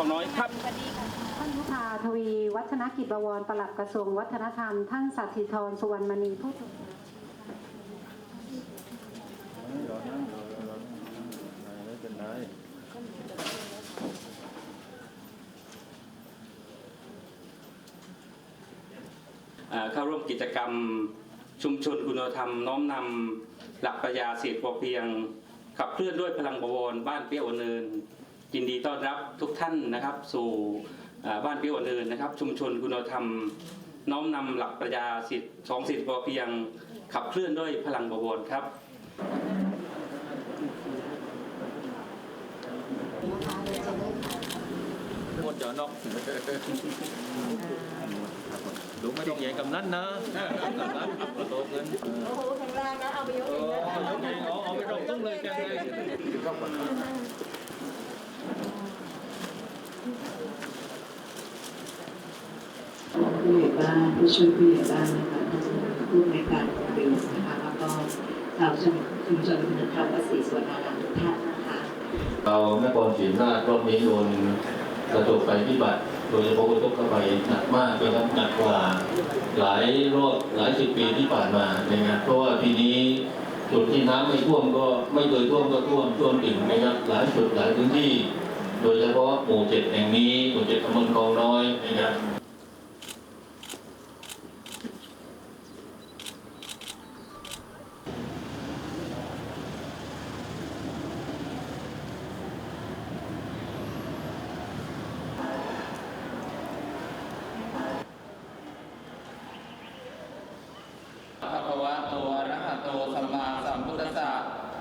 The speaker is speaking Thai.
านหมู่ที่เจ็ดตำบลคลองน้อยครับ ท่านพุทธาทวี วัฒนกิจบวรปลัดกระทรวงวัฒนธรรม ท่านสัตธิธรสุวรรณมณีผู้ตรวจอ่าเข้าร่วมกิจกรรมชุมชนคุณธรรมน้อมนำหลักปรัชญาเสียพอเพียงขับเคลื่อนด้วยพลังบวรบ้านเปี้ยวเนิน ยินดีต้อนรับทุกท่านนะครับ สู่อ่าบ้านเปี้ยวเนินนะครับ ชุมชนคุณธรรม น้อมนำหลักปรัชญาสิทธิสองสิทธิพอเพียงขับเคลื่อนด้วยพลังบวรครับหมดจอนอกลุงไม่ต้องแย่งกำนันนะกำนันกระโดดเงินโอ้โหแข็งแรงนะเอาไปยกเอเองอนะ เอาเองเอาเอาไม่ต้องต้องเลยแกเลย ผู้ใหญ่บ้านผู้ช่วยผู้ใหญ่บ้านนะคะท่านผู้ในวยการโรงเรียนนะคะแล้วก็ชาวชุมชุมชนคุณธรรมวัดศรีสวนารามทุกท่านนะคะเรานครศรีธราชรอบนี้โดนกระจกไฟพิบัติโดยเฉพาะกระจกเข้าไปหนักมากนะครับหนักกว่าหลายรอบหลายสิบปีที่ผ่านมานะครับเพราะว่าปีนี้จุดที่น้ำไม่ท่วมก็ไม่เคยท่วมก็ท่วมท่วมถึงนะครับหลายจุดหลายพื้นที่ โดยเฉพาะหมู่เจ็ดแห่งนี้หมู่เจ็ดตำบลคลองน้อยนะครับ ภะคะวะโตอะระหะโตสัมมาสัมพุทธัสสะ